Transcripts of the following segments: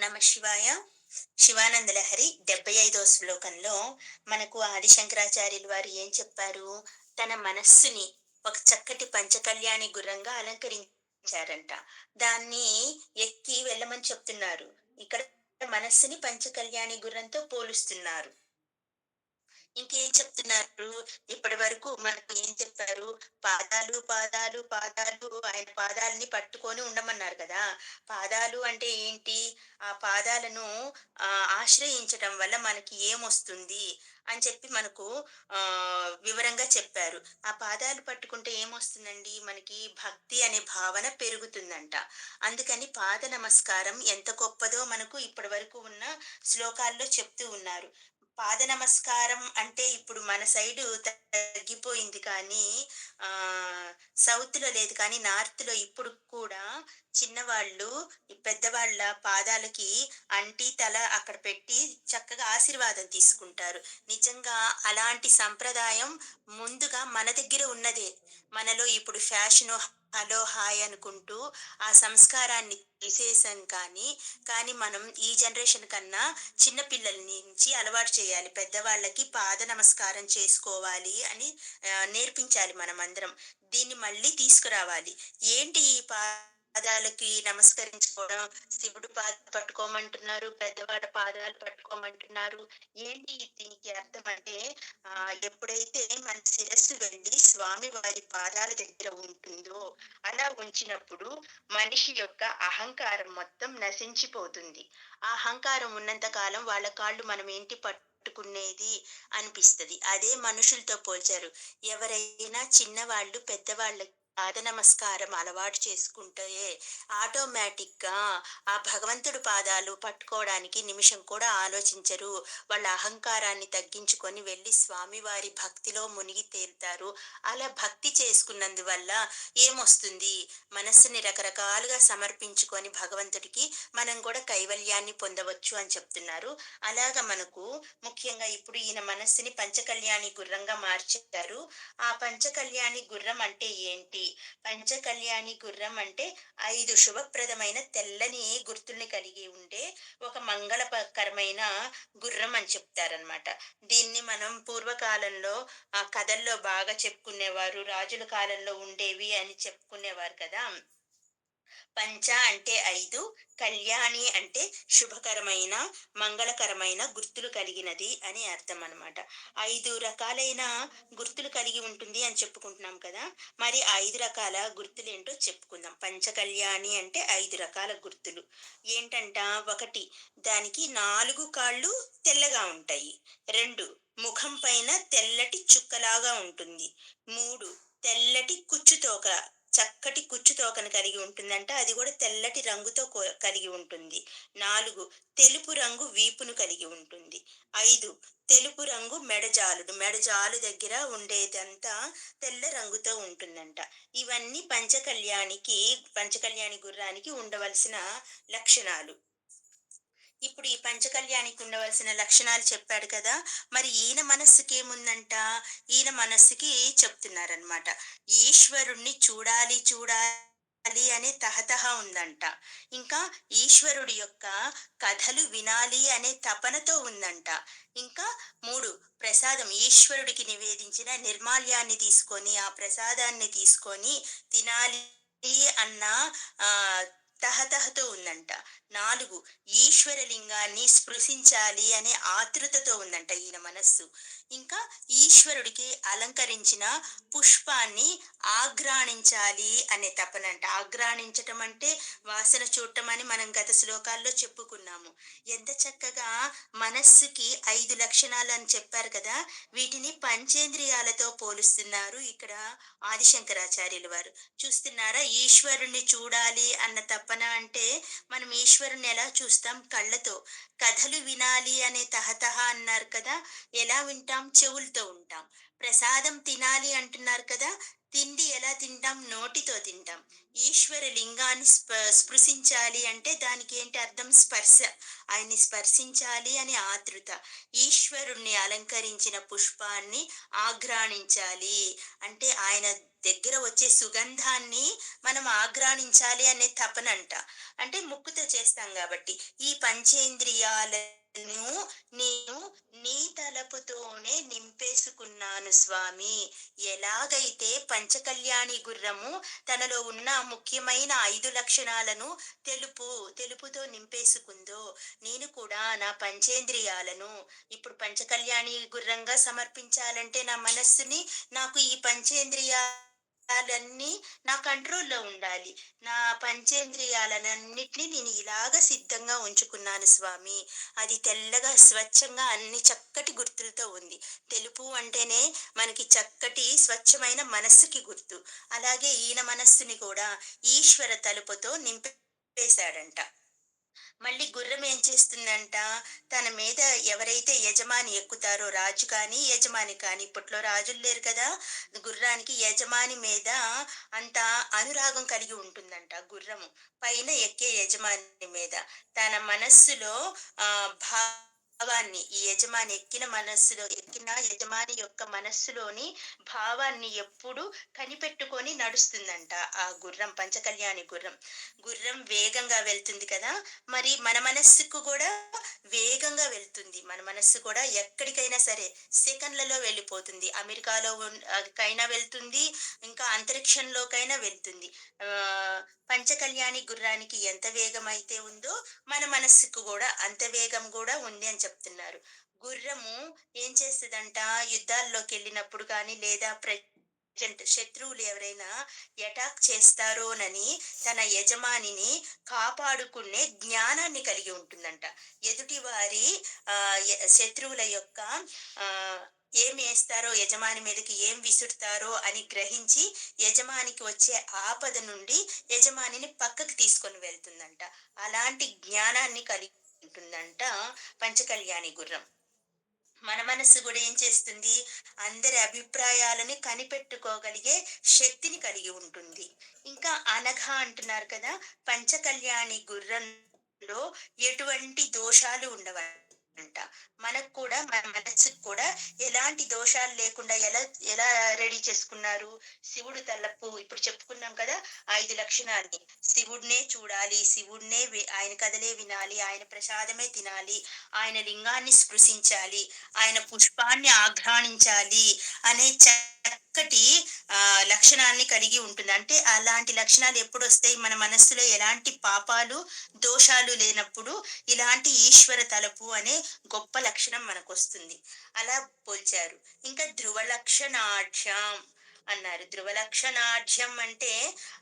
నమ శివాయ. శివానంద లహరి డెబ్బై ఐదో శ్లోకంలో మనకు ఆదిశంకరాచార్యులు వారు ఏం చెప్పారు? తన మనస్సుని ఒక చక్కటి పంచకళ్యాణి గుర్రంగా అలంకరించారంట. దాన్ని ఎక్కి వెళ్ళమని చెప్తున్నారు. ఇక్కడ మనస్సుని పంచకళ్యాణి గుర్రంతో పోలుస్తున్నారు. ఇంకేం చెప్తున్నారు? ఇప్పటి వరకు మనకు ఏం చెప్పారు? పాదాలు పాదాలు పాదాలు ఆయన పాదాలని పట్టుకొని ఉండమన్నారు కదా. పాదాలు అంటే ఏంటి? ఆ పాదాలను ఆశ్రయించటం వల్ల మనకి ఏమొస్తుంది? అని చెప్పి మనకు ఆ వివరంగా చెప్పారు. ఆ పాదాలు పట్టుకుంటే ఏమొస్తుందండి? మనకి భక్తి అనే భావన పెరుగుతుందంట. అందుకని పాద నమస్కారం ఎంత గొప్పదో మనకు ఇప్పటి వరకు ఉన్న శ్లోకాల్లో చెప్తూ ఉన్నారు. పాద నమస్కారం అంటే ఇప్పుడు మన సైడు తగ్గిపోయింది కానీ ఆ సౌత్లో లేదు కానీ నార్త్లో ఇప్పుడు కూడా చిన్నవాళ్ళు పెద్దవాళ్ళ పాదాలకి అంటి తల అక్కడ పెట్టి చక్కగా ఆశీర్వాదం తీసుకుంటారు. నిజంగా అలాంటి సంప్రదాయం ముందుగా మన దగ్గర ఉన్నదే. మనలో ఇప్పుడు ఫ్యాషన్ హలో హాయ్ అనుకుంటూ ఆ సంస్కారాన్ని తీసేసాం కానీ కానీ మనం ఈ జనరేషన్ కన్నా చిన్న పిల్లల నుంచి అలవాటు చేయాలి. పెద్దవాళ్ళకి పాద నమస్కారం చేసుకోవాలి అని నేర్పించాలి మనం అందరం దీన్ని మళ్ళీ తీసుకురావాలి. ఏంటి ఈ పాదాలకి నమస్కరించుకోవడం? శివుడు పాద పట్టుకోమంటున్నారు పెద్దవాళ్ళ పాదాలు పట్టుకోమంటున్నారు. ఏంటి దీనికి అర్థం అంటే ఎప్పుడైతే మన శిరస్సు వెళ్ళి స్వామి వారి పాదాల దగ్గర ఉంటుందో అలా ఉంచినప్పుడు మనిషి యొక్క అహంకారం మొత్తం నశించిపోతుంది. ఆ అహంకారం ఉన్నంత కాలం వాళ్ళ కాళ్ళు మనం ఏంటి పట్టు పట్టుకునేది అనిపిస్తుంది. అదే మనుషులతో పోల్చారు. ఎవరైనా చిన్నవాళ్ళు పెద్దవాళ్ళకి పాద నమస్కారం అలవాటు చేసుకుంటే ఆటోమేటిక్గా ఆ భగవంతుడు పాదాలు పట్టుకోవడానికి నిమిషం కూడా ఆలోచించరు. వాళ్ళ అహంకారాన్ని తగ్గించుకొని వెళ్ళి స్వామివారి భక్తిలో మునిగి తేలుతారు అలా భక్తి చేసుకున్నందువల్ల ఏమొస్తుంది? మనస్సుని రకరకాలుగా సమర్పించుకొని భగవంతుడికి మనం కూడా కైవల్యాన్ని పొందవచ్చు అని చెప్తున్నారు. అలాగ మనకు ముఖ్యంగా ఇప్పుడు ఈయన మనస్సుని పంచకల్యాణి గుర్రంగా మార్చారు. ఆ పంచకల్యాణి గుర్రం అంటే ఏంటి? పంచకళ్యాణి గుర్రం అంటే ఐదు శుభప్రదమైన తెల్లని గుర్తుల్ని కలిగి ఉండే ఒక మంగళకరమైన గుర్రం అని చెప్తారనమాట దీన్ని మనం పూర్వకాలంలో ఆ కథల్లో బాగా చెప్పుకునేవారు రాజుల కాలంలో ఉండేవి అని చెప్పుకునేవారు కదా. పంచ అంటే ఐదు కళ్యాణి అంటే శుభకరమైన మంగళకరమైన గుర్తులు కలిగినది అని అర్థం అనమాట ఐదు రకాలైన గుర్తులు కలిగి ఉంటుంది అని చెప్పుకుంటున్నాం కదా మరి ఐదు రకాల గుర్తులు ఏంటో చెప్పుకుందాం. పంచ కళ్యాణి అంటే ఐదు రకాల గుర్తులు. ఏంటంట? ఒకటి దానికి నాలుగు కాళ్ళు తెల్లగా ఉంటాయి. రెండు ముఖం పైన తెల్లటి చుక్కలాగా ఉంటుంది. మూడు తెల్లటి కుచ్చుతోక చక్కటి కుచ్చు తోకను కలిగి ఉంటుందంట. అది కూడా తెల్లటి రంగుతో కలిగి ఉంటుంది. నాలుగు తెలుపు రంగు వీపును కలిగి ఉంటుంది. ఐదు తెలుపు రంగు మెడజాలుడు. మెడజాలు దగ్గర ఉండేదంతా తెల్ల రంగుతో ఉంటుందంట. ఇవన్నీ పంచకళ్యాణికి పంచకళ్యాణి గుర్రానికి ఉండవలసిన లక్షణాలు. ఇప్పుడు ఈ పంచకళ్యాణికి ఉండవలసిన లక్షణాలు చెప్పాడు కదా మరి ఈయన మనస్సుకి ఏముందంట? ఈయన మనస్సుకి చెప్తున్నారనమాట ఈశ్వరుణ్ణి చూడాలి చూడాలి అనే తహతహ ఉందంట. ఇంకా ఈశ్వరుడి యొక్క కథలు వినాలి అనే తపనతో ఉందంట. ఇంకా మూడు ప్రసాదం. ఈశ్వరుడికి నివేదించిన నిర్మాల్యాన్ని తీసుకొని ఆ ప్రసాదాన్ని తీసుకొని తినాలి అన్న ఆ తహతహతో ఉందంట. నాలుగు ఈశ్వరలింగాన్ని స్పృశించాలి అనే ఆతృతతో ఉందంట ఈయన మనస్సు. ఇంకా ఈశ్వరుడికి అలంకరించిన పుష్పాన్ని ఆగ్రాణించాలి అనే తపన అంట. ఆగ్రాణించటం అంటే వాసన చూడటం అని మనం గత శ్లోకాల్లో చెప్పుకున్నాము. ఎంత చక్కగా మనస్సుకి ఐదు లక్షణాలు అని చెప్పారు కదా వీటిని పంచేంద్రియాలతో పోలుస్తున్నారు ఇక్కడ ఆదిశంకరాచార్యులు వారు. చూస్తున్నారా ఈశ్వరుణ్ణి చూడాలి అన్న తపన అంటే మనం ఈశ్వరుని ఎలా చూస్తాం? కళ్ళతో. కథలు వినాలి అనే తహతహ అన్నారు కదా ఎలా వింటాం? చెవులతో ఉంటాం. ప్రసాదం తినాలి అంటున్నారు కదా తిండి ఎలా తింటాం? నోటితో తింటాం. ఈశ్వర లింగాన్ని స్ప స్పృశించాలి అంటే దానికి ఏంటి అర్థం? స్పర్శ. ఆయన్ని స్పర్శించాలి అని ఆతృత. ఈశ్వరుణ్ణి అలంకరించిన పుష్పాన్ని ఆఘ్రాణించాలి. అంటే ఆయన దగ్గర వచ్చే సుగంధాన్ని మనం ఆగ్రాణించాలి అనే తపనంట అంటే ముక్కుతో చేస్తాం కాబట్టి ఈ పంచేంద్రియాల ను నేను నీ తలపుతోనే నింపేసుకున్నాను స్వామి. ఎలాగైతే పంచకళ్యాణి గుర్రము తనలో ఉన్న ముఖ్యమైన ఐదు లక్షణాలను తెలుపు తెలుపుతో నింపేసుకుందో నేను కూడా నా పంచేంద్రియాలను ఇప్పుడు పంచకళ్యాణి గుర్రంగా సమర్పించాలంటే నా మనస్సుని నాకు ఈ పంచేంద్రియాలన్నీ నా కంట్రోల్లో ఉండాలి. నా పంచేంద్రియాలన్నింటినీ నేను ఇలాగ సిద్ధంగా ఉంచుకున్నాను స్వామి. అది తెల్లగా స్వచ్ఛంగా అన్ని చక్కటి గుర్తులతో ఉంది. తెలుపు అంటేనే మనకి చక్కటి స్వచ్ఛమైన మనస్సుకి గుర్తు. అలాగే ఈయన మనస్సుని కూడా ఈశ్వర తలుపుతో నింపేశాడంట. మళ్ళీ గుర్రం ఏం చేస్తుందంట? తన మీద ఎవరైతే యజమాని ఎక్కుతారో రాజు కానీ యజమాని కానీ ఇప్పట్లో రాజులు లేరు కదా గుర్రానికి యజమాని మీద అంత అనురాగం కలిగి ఉంటుందంట గుర్రము. పైన ఎక్కే యజమాని మీద. తన మనస్సులో ఆ భావాన్ని ఈ యజమాని ఎక్కిన మనస్సులో ఎక్కిన యజమాని యొక్క మనస్సులోని భావాన్ని ఎప్పుడు కనిపెట్టుకొని నడుస్తుందంట ఆ గుర్రం పంచకళ్యాణి గుర్రం. గుర్రం వేగంగా వెళ్తుంది కదా మరి మన మనస్సుకు కూడా వేగంగా వెళ్తుంది. మన మనస్సు కూడా ఎక్కడికైనా సరే సెకండ్లలో వెళ్ళిపోతుంది. అమెరికాలో కైనా వెళ్తుంది ఇంకా అంతరిక్షంలోకైనా వెళ్తుంది. ఆ పంచకళ్యాణి గుర్రానికి ఎంత వేగం అయితే ఉందో మన మనస్సుకు కూడా అంత వేగం కూడా ఉంది అని చెప్తున్నారు. గుర్రము ఏం చేస్తుందంట? యుద్ధాల్లోకి వెళ్ళినప్పుడు కానీ లేదా ప్రజెంట్ శత్రువులు ఎవరైనా అటాక్ చేస్తారోనని తన యజమానిని కాపాడుకునే జ్ఞానాన్ని కలిగి ఉంటుందంట. ఎదుటి వారి ఆ శత్రువుల యొక్క ఆ ఏం వేస్తారో యజమాని మీదకి ఏం విసురుతారో అని గ్రహించి యజమానికి వచ్చే ఆపద నుండి యజమానిని పక్కకు తీసుకొని వెళ్తుందంట. అలాంటి జ్ఞానాన్ని కలిగి ఉంటుందంట పంచకళ్యాణి గుర్రం. మన మనస్సు కూడా ఏం చేస్తుంది? అందరి అభిప్రాయాలని కనిపెట్టుకోగలిగే శక్తిని కలిగి ఉంటుంది. ఇంకా అనఘ అంటున్నారు కదా పంచకళ్యాణి గుర్రంలో ఎటువంటి దోషాలు అంట. మనకు కూడా మన మనస్సుకు కూడా ఎలాంటి దోషాలు లేకుండా ఎలా ఎలా రెడీ చేసుకున్నారు? శివుడు తలపు ఇప్పుడు చెప్పుకున్నాం కదా ఐదు లక్షణాలని శివుడినే చూడాలి శివుడినే ఆయన కథలే వినాలి ఆయన ప్రసాదమే తినాలి ఆయన లింగాన్ని స్పృశించాలి ఆయన పుష్పాన్ని ఆఘ్రాణించాలి అనే చక్కటి ఆ లక్షణాన్ని కలిగి ఉంటుంది. అంటే అలాంటి లక్షణాలు ఎప్పుడు వస్తాయి మన మనస్సులో ఎలాంటి పాపాలు దోషాలు లేనప్పుడు ఇలాంటి ఈశ్వర తలపు అనే గొప్ప లక్షణం మనకు వస్తుంది అలా పోల్చారు. ఇంకా ధ్రువ లక్షణాఢ్యం అన్నారు. ధ్రువ లక్షణాఢ్యం అంటే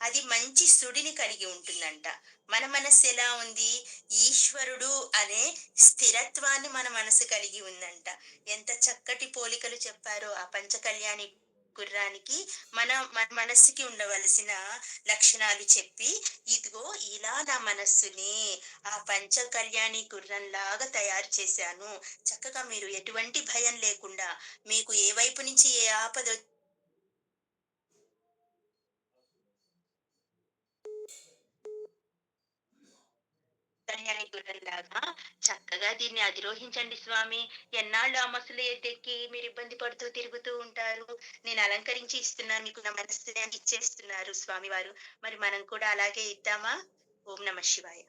అది మంచి సుడిని కలిగి ఉంటుందంట. మన మనస్సు ఎలా ఉంది? ఈశ్వరుడు అనే స్థిరత్వాన్ని మన మనసు కలిగి ఉందంట. ఎంత చక్కటి పోలికలు చెప్పారో ఆ పంచకళ్యాణి గుర్రానికి మన మన మనస్సుకి ఉండవలసిన లక్షణాలు చెప్పి ఇదిగో ఇలా నా మనస్సుని ఆ పంచ కళ్యాణి గుర్రంలాగా తయారు చేశాను. చక్కగా మీరు ఎటువంటి భయం లేకుండా మీకు ఏ వైపు నుంచి ఏ ఆపద కళ్యాణి గుర్రంలాగా చక్కగా దీన్ని అధిరోహించండి స్వామి. ఎన్నాళ్ళు ఆ మసులు ఎద్దెక్కి మీరు ఇబ్బంది పడుతూ తిరుగుతూ ఉంటారు. నేను అలంకరించి ఇస్తున్నాను మీకు నా మనస్సుని ఇచ్చేస్తున్నారు స్వామి వారు మరి మనం కూడా అలాగే ఇద్దామా? ఓం నమ శివాయ.